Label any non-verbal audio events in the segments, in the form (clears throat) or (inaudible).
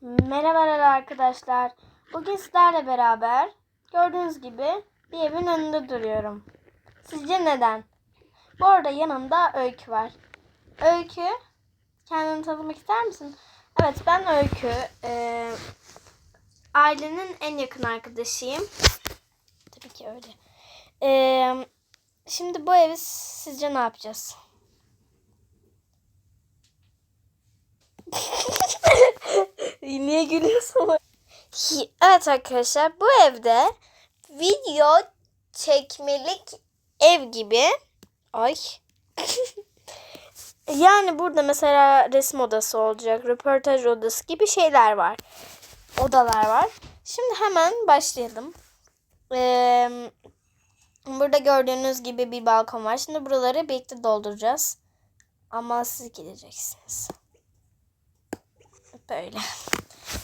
Merhabalar arkadaşlar. Bugün sizlerle beraber gördüğünüz gibi bir evin önünde duruyorum. Sizce neden? Bu arada yanımda Öykü var. Öykü, kendini tanıtmak ister misin? Evet ben Öykü. Ee, ailenin en yakın arkadaşıyım. Tabii ki öyle. Ee, şimdi bu evi sizce ne yapacağız? (laughs) Niye gülüyorsun? Evet arkadaşlar bu evde video çekmelik ev gibi. Ay. (laughs) yani burada mesela resim odası olacak, röportaj odası gibi şeyler var. Odalar var. Şimdi hemen başlayalım. Ee, burada gördüğünüz gibi bir balkon var. Şimdi buraları birlikte dolduracağız. Ama siz gideceksiniz. Böyle.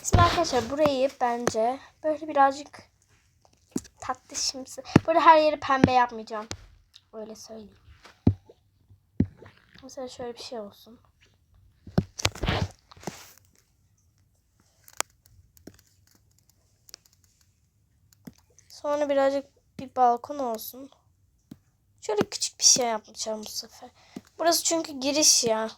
Şimdi arkadaşlar burayı bence böyle birazcık tatlı şimsi. Burada her yeri pembe yapmayacağım. Öyle söyleyeyim. Mesela şöyle bir şey olsun. Sonra birazcık bir balkon olsun. Şöyle küçük bir şey yapacağım bu sefer. Burası çünkü giriş ya.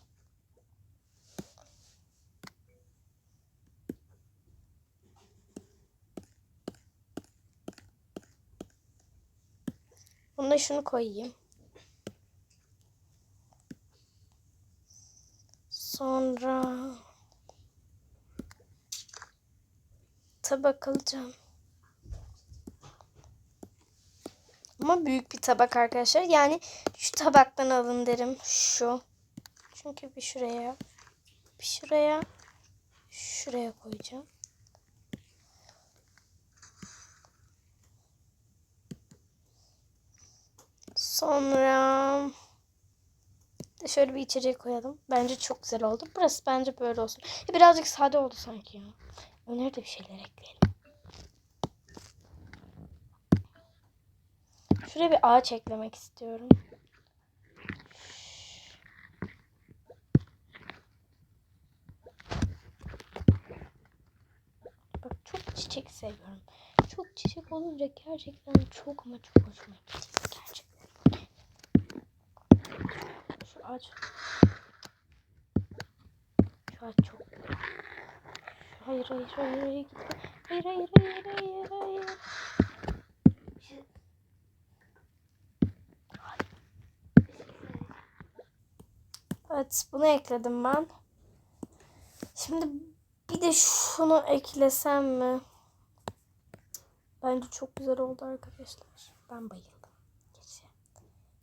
Buna şunu koyayım. Sonra tabak alacağım. Ama büyük bir tabak arkadaşlar. Yani şu tabaktan alın derim. Şu. Çünkü bir şuraya, bir şuraya, şuraya koyacağım. Sonra şöyle bir içecek koyalım. Bence çok güzel oldu. Burası bence böyle olsun. Ya birazcık sade oldu sanki ya. Öneri de bir şeyler ekleyelim. Şuraya bir ağaç eklemek istiyorum. Bak çok çiçek seviyorum. Çok çiçek olunca gerçekten çok ama çok hoşuma gidiyor. Gerçekten. Ağaç. Şu ağaç çok. Hayır hayır hayır hayır gitme. Hayır hayır hayır hayır hayır. Evet bunu ekledim ben. Şimdi bir de şunu eklesem mi? Bence çok güzel oldu arkadaşlar. Ben bayıldım. Girişe.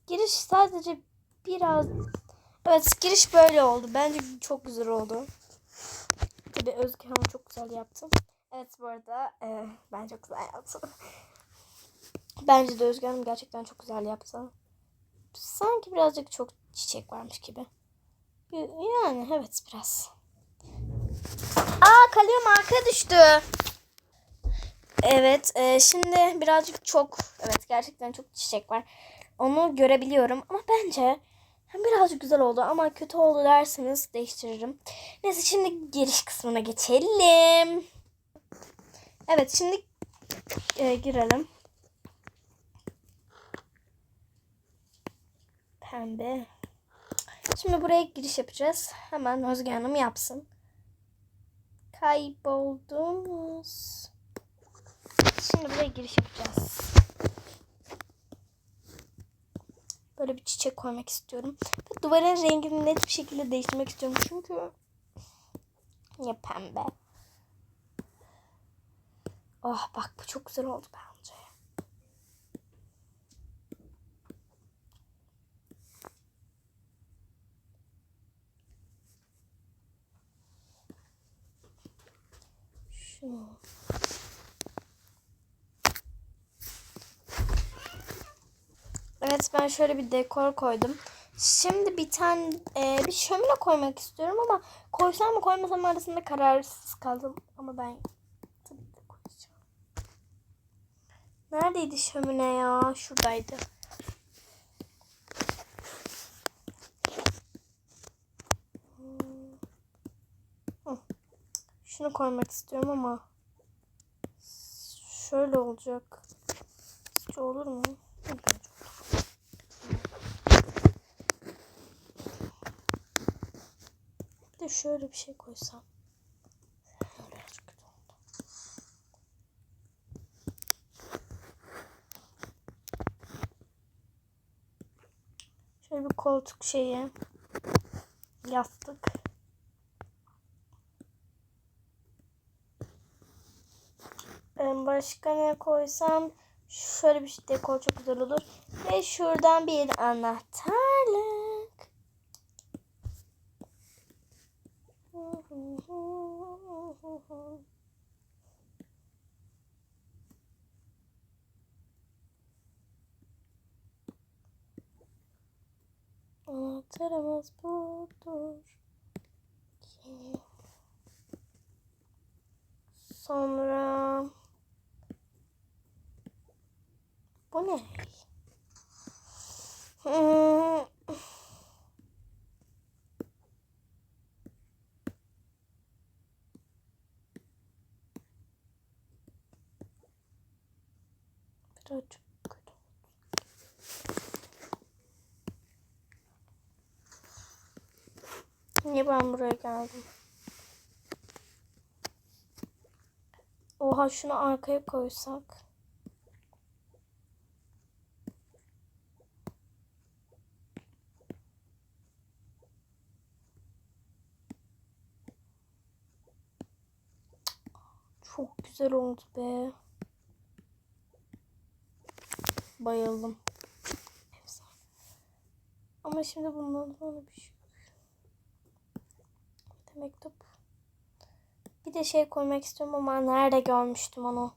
Giriş sadece biraz... Evet giriş böyle oldu. Bence çok güzel oldu. Tabii Özge Hanım çok güzel yaptı. Evet bu arada e, ben çok güzel yaptım. (laughs) Bence de Özge Hanım gerçekten çok güzel yaptı. Sanki birazcık çok çiçek varmış gibi. Yani evet biraz. Aa kalem arka düştü. Evet e, şimdi birazcık çok evet gerçekten çok çiçek var. Onu görebiliyorum ama bence birazcık güzel oldu ama kötü oldu derseniz değiştiririm. Neyse şimdi giriş kısmına geçelim. Evet şimdi e, girelim. Pembe. Şimdi buraya giriş yapacağız. Hemen Özge Hanım yapsın. Kayboldunuz. Şimdi buraya giriş yapacağız. Böyle bir çiçek koymak istiyorum. Ve duvarın rengini net bir şekilde değiştirmek istiyorum. Çünkü ya pembe. Oh bak bu çok güzel oldu bence. Şunu. Evet ben şöyle bir dekor koydum. Şimdi bir tane e, bir şömine koymak istiyorum ama koysam mı koymasam arasında kararsız kaldım. Ama ben tabii ki koyacağım. Neredeydi şömine ya? Şuradaydı. şunu koymak istiyorum ama şöyle olacak. Sizce olur mu? Bence olur. Bir de şöyle bir şey koysam. Şöyle bir koltuk şeyi. Yastık. Başka ne koysam şöyle bir şey dekor çok güzel olur. Ve şuradan bir anahtarlık. Anahtarımız budur. Sonra bu ne? Hmm. Birazcık kötü. Niye ben buraya geldim? Oha şunu arkaya koysak. Çok güzel oldu be. Bayıldım. Ama şimdi bundan sonra bir şey mektup. Bir de şey koymak istiyorum ama nerede görmüştüm onu.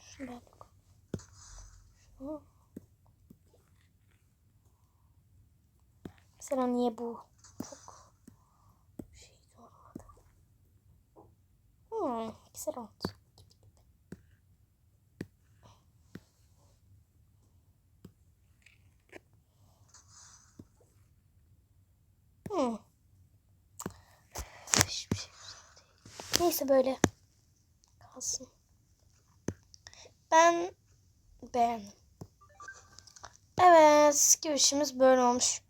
Şunu ben de koy- Şunu. Mesela niye bu? Çok şey olmadı. Hmm, güzel oldu. Hmm. Şey. Neyse böyle kalsın. Ben beğendim. Evet, girişimiz böyle olmuş.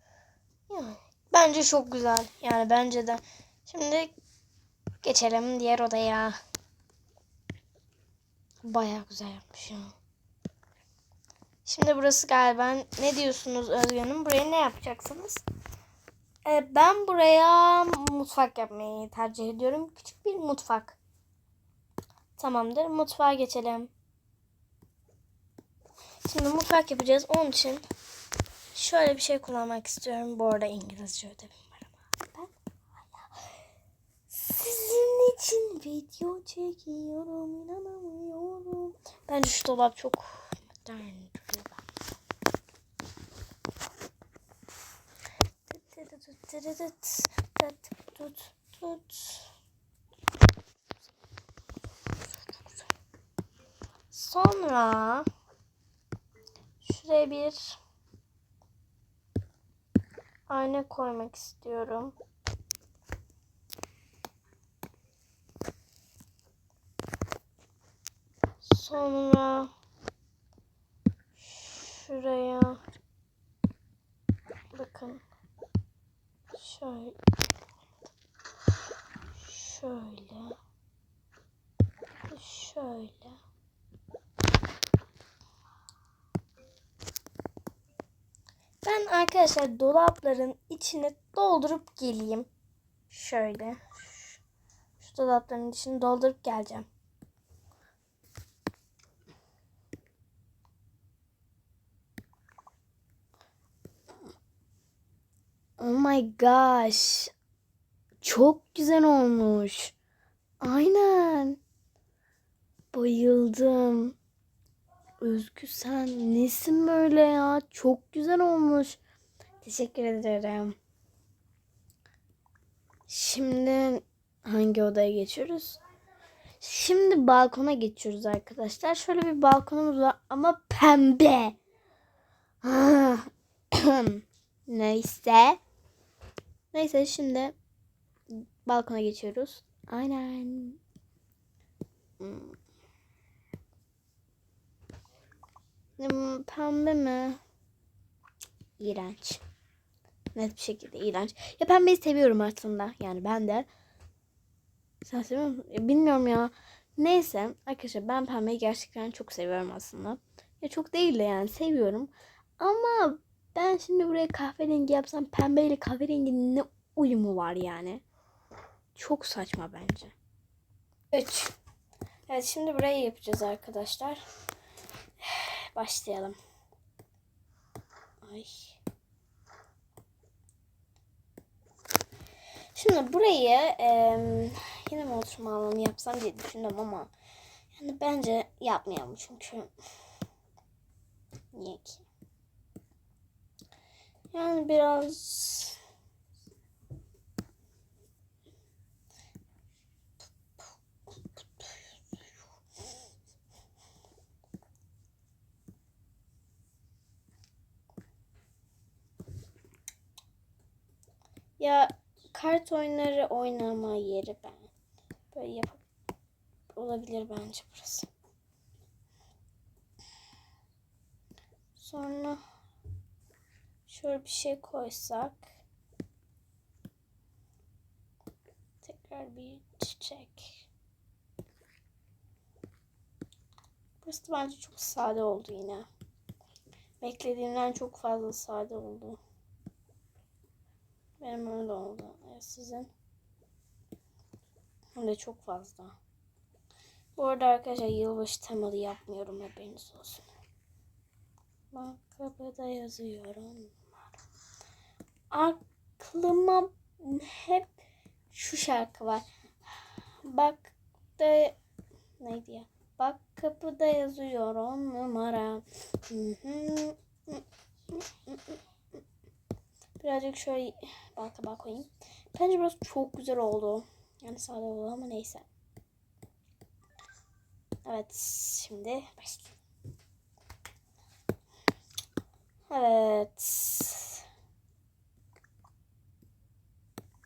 Yani bence çok güzel. Yani bence de. Şimdi geçelim diğer odaya. Baya güzel yapmış ya. Şimdi burası galiba ne diyorsunuz Özgür Hanım? Buraya ne yapacaksınız? Ee, ben buraya mutfak yapmayı tercih ediyorum. Küçük bir mutfak. Tamamdır. Mutfağa geçelim. Şimdi mutfak yapacağız. Onun için şöyle bir şey kullanmak istiyorum. Bu arada İngilizce ödevim var ama ben hala sizin için video çekiyorum. inanamıyorum. Bence şu dolap çok modern duruyor. Sonra şuraya bir ayna koymak istiyorum. Sonra şuraya bakın şöyle şöyle şöyle Ben arkadaşlar dolapların içine doldurup geleyim. Şöyle. Şu, dolapların içini doldurup geleceğim. Oh my gosh. Çok güzel olmuş. Aynen. Bayıldım. Özgü sen nesin böyle ya? Çok güzel olmuş. Teşekkür ederim. Şimdi hangi odaya geçiyoruz? Şimdi balkona geçiyoruz arkadaşlar. Şöyle bir balkonumuz var ama pembe. Ah. (clears throat) Neyse. Neyse şimdi balkona geçiyoruz. Aynen. Hmm. Hmm, Pembe mi? İğrenç. Net bir şekilde iğrenç. Ya pembeyi seviyorum aslında. Yani ben de. Sen seviyor musun? Ya bilmiyorum ya. Neyse arkadaşlar ben pembeyi gerçekten çok seviyorum aslında. Ya çok değil de yani seviyorum. Ama ben şimdi buraya kahverengi yapsam pembeyle kahverengi ne uyumu var yani. Çok saçma bence. 3. Evet şimdi burayı yapacağız arkadaşlar. Başlayalım. Ay. Şimdi burayı em, yine mi oturma alanı yapsam diye düşündüm ama yani bence yapmayalım çünkü niye ki? Yani biraz ya kart oyunları oynama yeri ben. Böyle yapıp olabilir bence burası. Sonra şöyle bir şey koysak. Tekrar bir çiçek. Burası bence çok sade oldu yine. Beklediğimden çok fazla sade oldu. Benim öyle oldu. Evet, sizin? Hem de çok fazla. Bu arada arkadaşlar yılbaşı temalı yapmıyorum haberiniz olsun. Bak kapıda yazıyorum. Aklıma hep şu şarkı var. Bak da neydi ya? Bak kapıda yazıyor on numara. Birazcık şöyle bal tabağı koyayım. Bence burası çok güzel oldu. Yani sade oldu ama neyse. Evet şimdi başlayalım. Evet.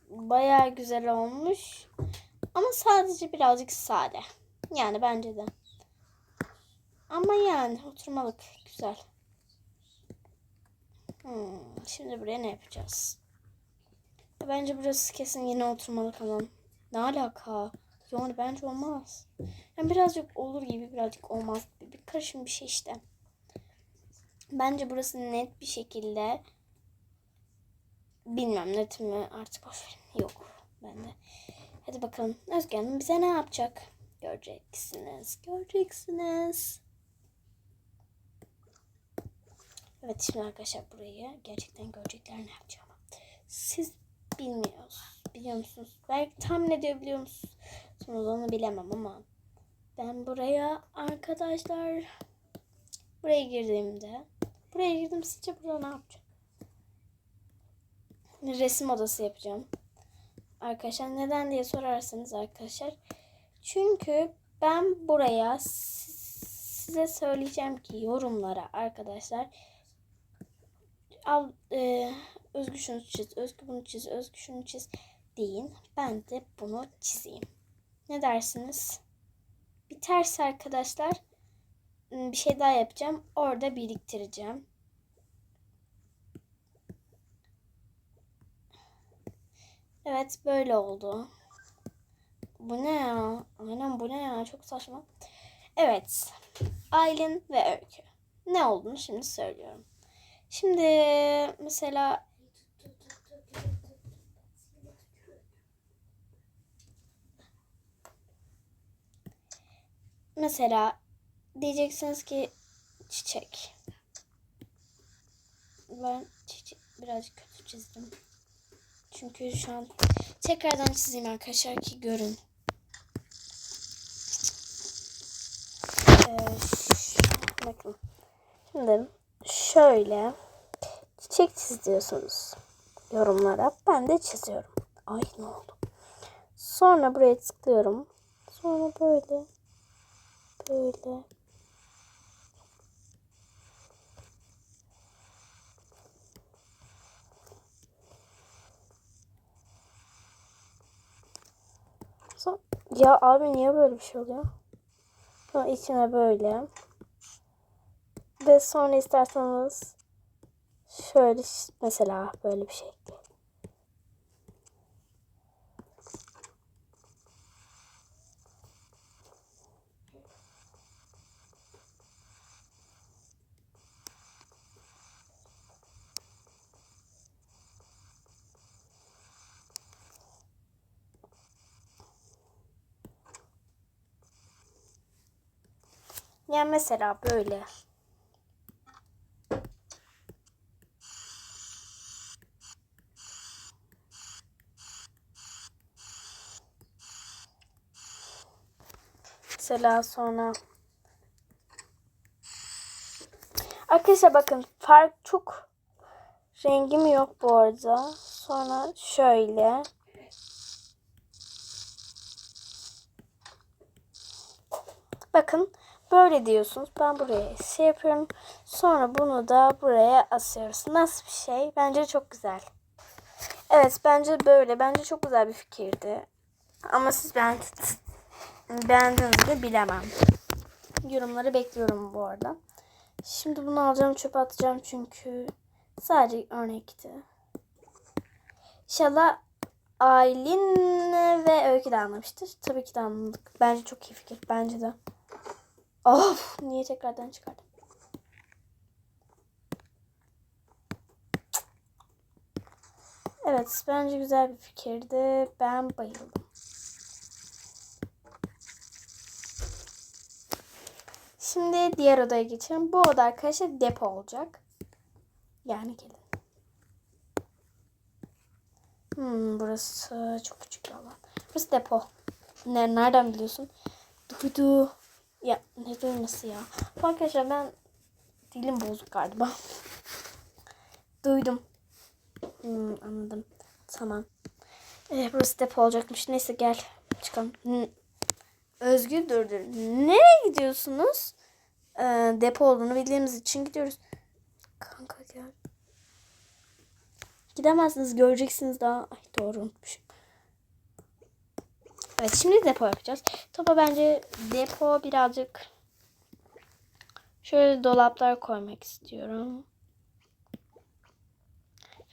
Bayağı güzel olmuş. Ama sadece birazcık sade. Yani bence de. Ama yani oturmalık güzel. Hmm, şimdi buraya ne yapacağız? Bence burası kesin yine oturmalık alan. Ne alaka? Yani bence olmaz. Yani birazcık olur gibi birazcık olmaz gibi. Bir karışım bir şey işte. Bence burası net bir şekilde bilmem net mi artık verin. Yok bende. Hadi bakalım Özge Hanım bize ne yapacak? Göreceksiniz. Göreceksiniz. Evet şimdi arkadaşlar burayı gerçekten görecekler ne yapacağımı. Siz bilmiyorsunuz. Biliyor musunuz? Belki tahmin edebiliyor musunuz? Sonra onu bilemem ama ben buraya arkadaşlar buraya girdiğimde buraya girdim sizce burada ne yapacağım? Resim odası yapacağım. Arkadaşlar neden diye sorarsanız arkadaşlar. Çünkü ben buraya size söyleyeceğim ki yorumlara arkadaşlar al e, Özgü şunu çiz, Özgü bunu çiz, Özgü şunu çiz deyin. Ben de bunu çizeyim. Ne dersiniz? Biterse arkadaşlar bir şey daha yapacağım. Orada biriktireceğim. Evet böyle oldu. Bu ne ya? Aynen bu ne ya? Çok saçma. Evet. Aylin ve Öykü. Ne olduğunu şimdi söylüyorum. Şimdi mesela mesela diyeceksiniz ki çiçek. Ben çiçek birazcık kötü çizdim. Çünkü şu an tekrardan çizeyim arkadaşlar ki görün. Ee, bakın. Şimdi şöyle çiçek çiz diyorsunuz yorumlara. Ben de çiziyorum. Ay ne oldu? Sonra buraya tıklıyorum. Sonra böyle böyle Ya abi niye böyle bir şey oluyor? Sonra içine böyle. Ve sonra isterseniz şöyle mesela böyle bir şey. Yani mesela böyle. Mesela sonra Arkadaşlar bakın fark çok rengim yok bu arada. Sonra şöyle Bakın böyle diyorsunuz. Ben buraya şey yapıyorum. Sonra bunu da buraya asıyoruz. Nasıl bir şey? Bence çok güzel. Evet bence böyle. Bence çok güzel bir fikirdi. Ama siz ben beğendiniz mi bilemem. Yorumları bekliyorum bu arada. Şimdi bunu alacağım çöpe atacağım çünkü sadece örnekti. İnşallah Aylin ve Öykü de anlamıştır. Tabii ki de anladık. Bence çok iyi fikir. Bence de. Of niye tekrardan çıkardım? Evet bence güzel bir fikirdi. Ben bayıldım. Şimdi diğer odaya geçelim. Bu oda arkadaşlar depo olacak. Yani gelin. Hmm, burası çok küçük bir alan. Burası depo. Ne, nereden biliyorsun? Duydu. Ya ne duyması ya? Arkadaşlar ben dilim bozuk galiba. (laughs) Duydum. Hmm, anladım. Tamam. Ee, burası depo olacakmış. Neyse gel. Çıkalım. Hmm. Özgür durdur. Nereye gidiyorsunuz? Ee, depo olduğunu bildiğimiz için gidiyoruz. Kanka gel. Gidemezsiniz. Göreceksiniz daha. Ay doğru unutmuşum. Evet şimdi depo yapacağız. Topa bence depo birazcık şöyle dolaplar koymak istiyorum.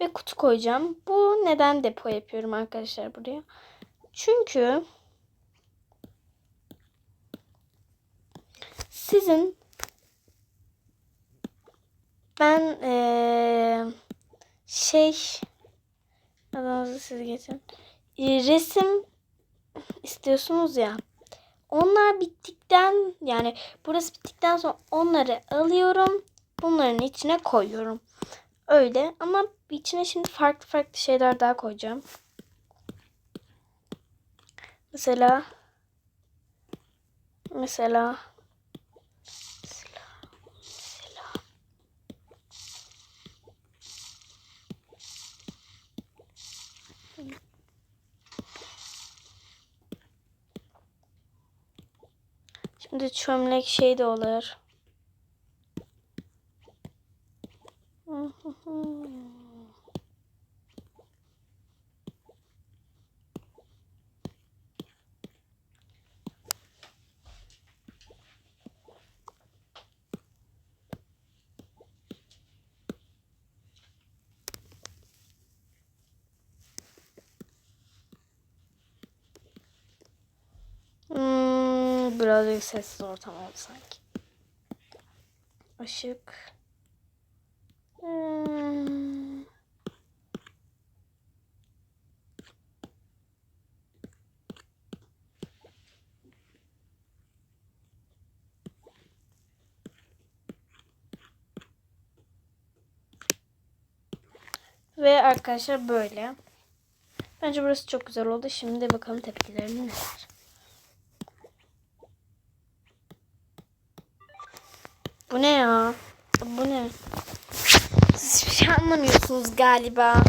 Ve kutu koyacağım. Bu neden depo yapıyorum arkadaşlar buraya? Çünkü sizin ben ee, şey adınızı siz getirin. Resim istiyorsunuz ya. Onlar bittikten yani burası bittikten sonra onları alıyorum. Bunların içine koyuyorum. Öyle ama içine şimdi farklı farklı şeyler daha koyacağım. Mesela mesela, Şimdi çömlek şey de olur. Birazcık sessiz ortam oldu sanki. Işık. Hmm. Ve arkadaşlar böyle. Bence burası çok güzel oldu. Şimdi bakalım tepkilerini neler. Bu ne ya? Bu ne? Siz hiçbir şey anlamıyorsunuz galiba.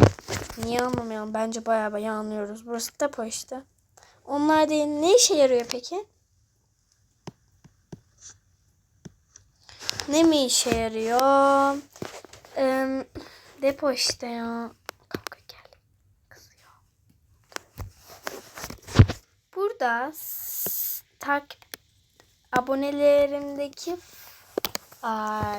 Niye anlamıyorum? Bence bayağı bayağı anlıyoruz. Burası depo işte. Onlar değil. Ne işe yarıyor peki? Ne mi işe yarıyor? Ee, depo işte ya. Kavga geldi. Kızıyor. Burada takip abonelerimdeki aa,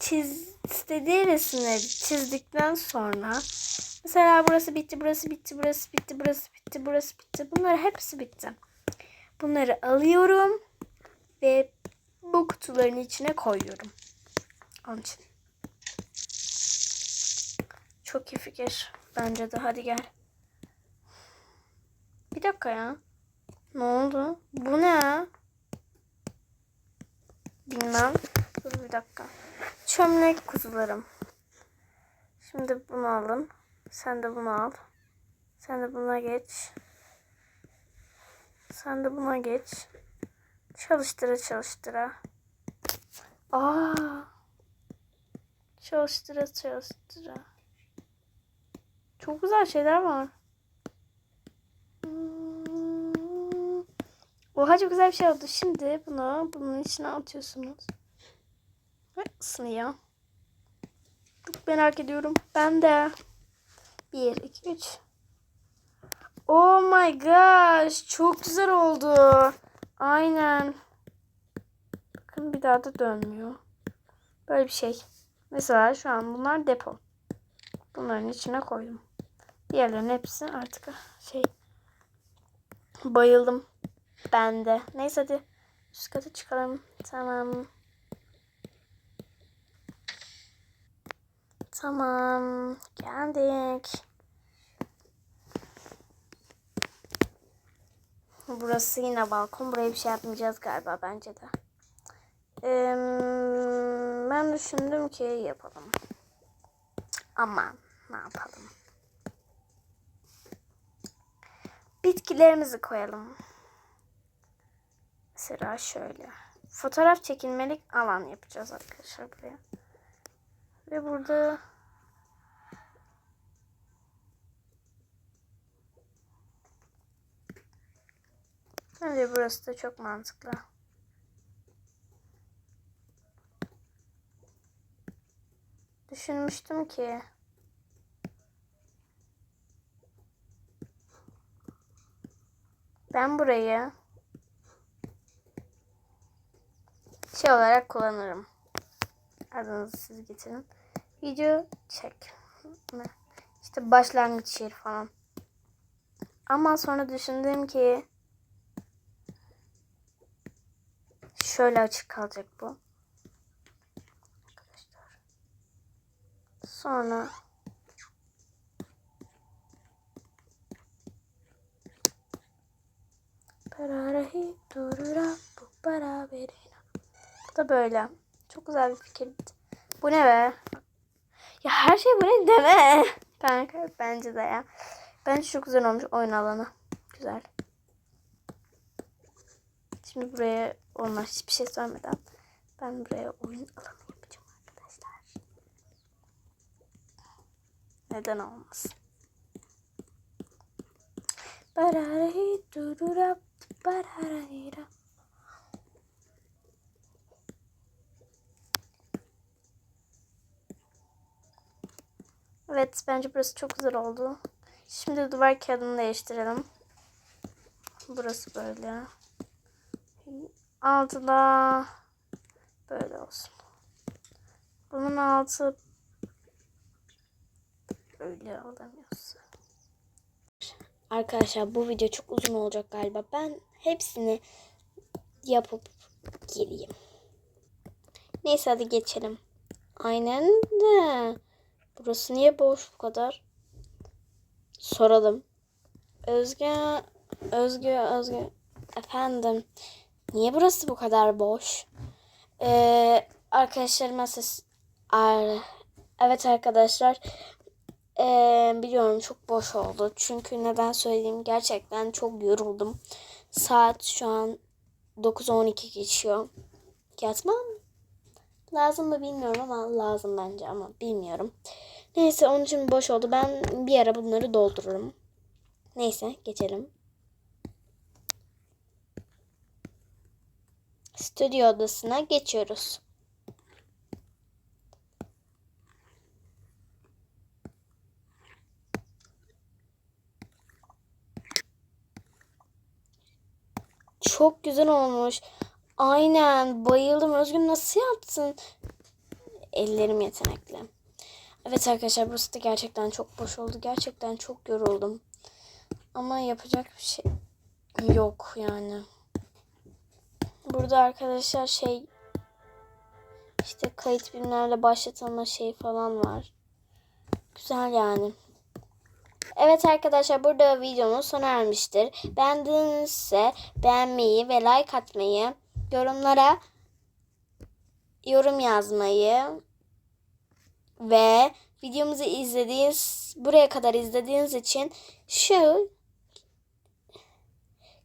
çiz istediği resimleri çizdikten sonra mesela burası bitti, burası bitti, burası bitti, burası bitti, burası bitti. Bunlar hepsi bitti. Bunları alıyorum ve bu kutuların içine koyuyorum. Onun için. Çok iyi fikir. Bence de. Hadi gel. Bir dakika ya. Ne oldu? Bu ne? Bilmem. Dur bir dakika. Çömlek kutularım. Şimdi bunu alın. Sen de bunu al. Sen de buna geç. Sen de buna geç. Çalıştıra çalıştıra. Aa. Çalıştıra çalıştıra. Çok güzel şeyler var. Oha çok güzel bir şey oldu. Şimdi bunu bunun içine atıyorsunuz. Ve ısınıyor. Çok merak ediyorum. Ben de. 1, 2, 3. Oh my gosh. Çok güzel oldu. Aynen. Bakın bir daha da dönmüyor. Böyle bir şey. Mesela şu an bunlar depo. Bunların içine koydum. Diğerlerin hepsi artık şey bayıldım. Ben de. Neyse hadi üst kata çıkalım. Tamam. Tamam. Geldik. Burası yine balkon. Buraya bir şey yapmayacağız galiba bence de. Ee, ben düşündüm ki yapalım. Ama ne yapalım? Bitkilerimizi koyalım. Mesela şöyle. Fotoğraf çekilmelik alan yapacağız arkadaşlar buraya. Ve burada Bence burası da çok mantıklı. Düşünmüştüm ki ben burayı şey olarak kullanırım. Adınızı siz getirin. Video çek. İşte başlangıç şiir falan. Ama sonra düşündüm ki şöyle açık kalacak bu. Arkadaşlar. Sonra Pararahi durura bu para verina. Da böyle. Çok güzel bir fikirdi. Bu ne be? Ya her şey bu ne deme. Kanka bence de ya. Bence çok güzel olmuş oyun alanı. Güzel. Şimdi buraya olmaz hiçbir şey sormadan ben buraya oyun alanı yapacağım arkadaşlar. Neden olmasın? Bararahi durura bararahira. Evet bence burası çok güzel oldu. Şimdi duvar kağıdını değiştirelim. Burası böyle. Altı da böyle olsun. Bunun altı böyle alamıyoruz. Arkadaşlar bu video çok uzun olacak galiba. Ben hepsini yapıp geleyim. Neyse hadi geçelim. Aynen de. Burası niye boş bu kadar? Soralım. Özge, Özge, Özge. Efendim. Niye burası bu kadar boş? Ee, arkadaşlarıma ses... Evet arkadaşlar. Ee, biliyorum çok boş oldu. Çünkü neden söyleyeyim gerçekten çok yoruldum. Saat şu an 9.12 geçiyor. Yatmam lazım mı bilmiyorum ama lazım bence ama bilmiyorum. Neyse onun için boş oldu. Ben bir ara bunları doldururum. Neyse geçelim. Stüdyo odasına geçiyoruz. Çok güzel olmuş. Aynen bayıldım. Özgün nasıl yaptın? Ellerim yetenekli. Evet arkadaşlar burası da gerçekten çok boş oldu. Gerçekten çok yoruldum. Ama yapacak bir şey yok yani. Burada arkadaşlar şey işte kayıt bilimlerle başlatılma şey falan var. Güzel yani. Evet arkadaşlar burada videomuz sona ermiştir. Beğendiğinizse beğenmeyi ve like atmayı, yorumlara yorum yazmayı ve videomuzu izlediğiniz buraya kadar izlediğiniz için şu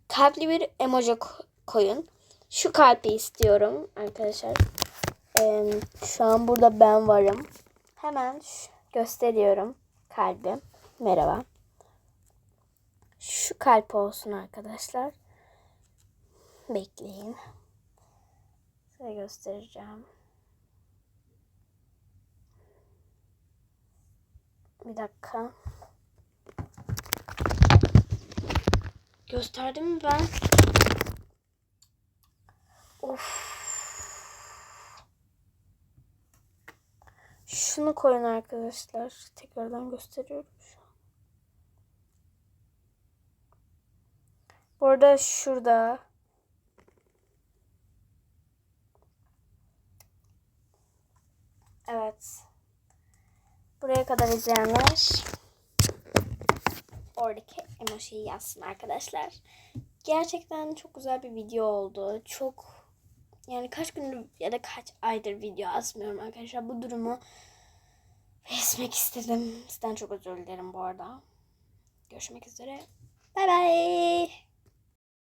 kalpli bir emoji ko- koyun. Şu kalpi istiyorum arkadaşlar. Ee, şu an burada ben varım. Hemen gösteriyorum kalbi. Merhaba. Şu kalp olsun arkadaşlar. Bekleyin. Size göstereceğim. Bir dakika. Gösterdim mi ben? Of. Şunu koyun arkadaşlar. Tekrardan gösteriyorum şu an. Bu arada şurada Evet. Buraya kadar izleyenler oradaki emojiyi yazsın arkadaşlar. Gerçekten çok güzel bir video oldu. Çok yani kaç gündür ya da kaç aydır video asmıyorum arkadaşlar. Bu durumu resmek istedim. Sizden çok özür dilerim bu arada. Görüşmek üzere. Bay bay.